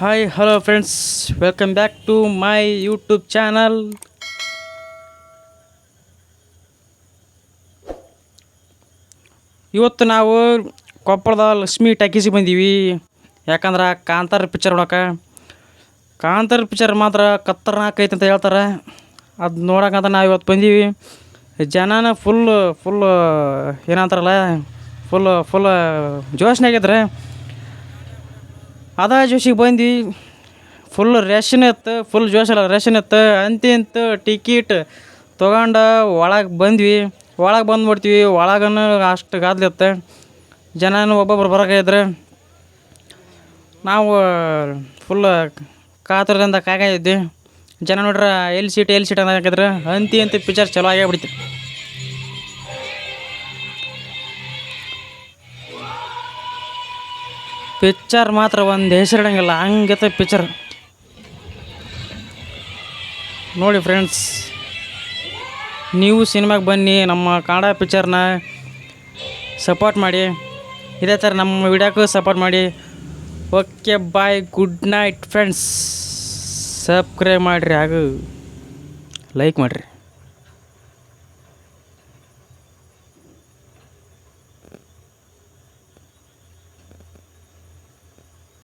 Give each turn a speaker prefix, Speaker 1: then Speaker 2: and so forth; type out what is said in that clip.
Speaker 1: Hi hello friends welcome back to my YouTube channel ಇವತ್ತು ನಾವು ಕೊಪ್ಪಳದ ಲಕ್ಷ್ಮಿ ಟಾಕೀಸಿಗೆ ಬಂದೀವಿ. ಯಾಕಂದ್ರೆ ಕಾಂತಾರ ಪಿಕ್ಚರ್ ನೋಡಕ್ಕೆ ಕಾಂತಾರ ಪಿಕ್ಚರ್ ಮಾತ್ರ ಕತ್ತರ್ನಾಕ್ ಐತೆ ಅಂತ ಹೇಳ್ತಾರೆ. ಅದು ನೋಡೋಕಂತ ನಾವು ಇವತ್ತು ಬಂದೀವಿ. ಜನನ ಫುಲ್ ಫುಲ್ ಏನಂತಾರಲ್ಲ ಫುಲ್ ಫುಲ್ ಜೋಶ್ನಾಗಿದ್ರೆ ಅದ ಜೋಶಿಗೆ ಬಂದ್ವಿ ಫುಲ್ ರೇಷನ್ ಇತ್ತು ಫುಲ್ ಜೋಶಲ್ಲ ರೇಷನ್ ಇತ್ತು ಅಂತಿ ಇಂತು ಟಿಕೀಟ್ ತೊಗೊಂಡು ಒಳಗೆ ಬಂದ್ವಿ. ಒಳಗೆ ಬಂದ್ಬಿಡ್ತೀವಿ ಒಳಗನು ಅಷ್ಟು ಗಾದ್ಲಿತ್ತು ಜನನು ಒಬ್ಬೊಬ್ರು ಬರೋಕೆ ನಾವು ಫುಲ್ ಕಾತುರದಿಂದ ಕಾಯ್ದಿದ್ವಿ ಜನ ನೋಡ್ರ ಎಲ್ಲಿ ಸೀಟ್ ಎಲ್ಲಿ ಸೀಟ್ ಅನ್ನಕಿದ್ರೆ ಅಂತಿ ಅಂತ ಪಿಚ್ಚರ್ ಚಲೋ ಆಗೇ ಪಿಕ್ಚರ್ ಮಾತ್ರ ಒಂದು ಹೆಸರಿಡಂಗಿಲ್ಲ, ಹಂಗೈತೆ ಪಿಕ್ಚರ್. ನೋಡಿ ಫ್ರೆಂಡ್ಸ್, ನೀವು ಸಿನಿಮಾಗೆ ಬನ್ನಿ, ನಮ್ಮ ಕನ್ನಡ ಪಿಕ್ಚರ್ನ ಸಪೋರ್ಟ್ ಮಾಡಿ. ಇದೇ ಥರ ನಮ್ಮ ವಿಡಿಯೋಕ್ಕೂ ಸಪೋರ್ಟ್ ಮಾಡಿ. Okay, bye, good night friends. Subscribe ಮಾಡಿರಿ ಹಾಗೂ ಲೈಕ್ ಮಾಡಿರಿ.